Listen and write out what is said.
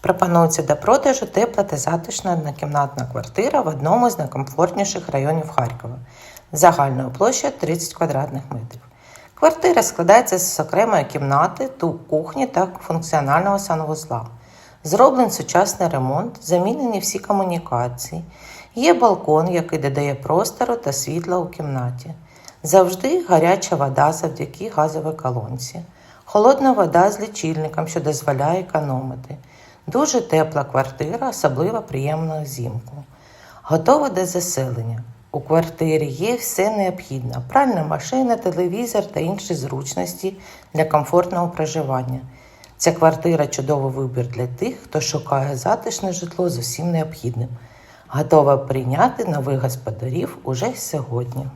Пропонується до продажу тепла та затишна однокімнатна квартира в одному з найкомфортніших районів Харкова загальною площею 30 квадратних метрів. Квартира складається з окремої кімнати, ту кухні та функціонального санвузла. Зроблений сучасний ремонт, замінені всі комунікації. Є балкон, який додає простору та світла у кімнаті. Завжди гаряча вода завдяки газовій колонці. Холодна вода з лічильником, що дозволяє економити. Дуже тепла квартира, особливо приємна взимку. Готова до заселення. У квартирі є все необхідне: пральна машина, телевізор та інші зручності для комфортного проживання. Ця квартира чудовий вибір для тих, хто шукає затишне житло з усім необхідним. Готова прийняти нових господарів уже сьогодні.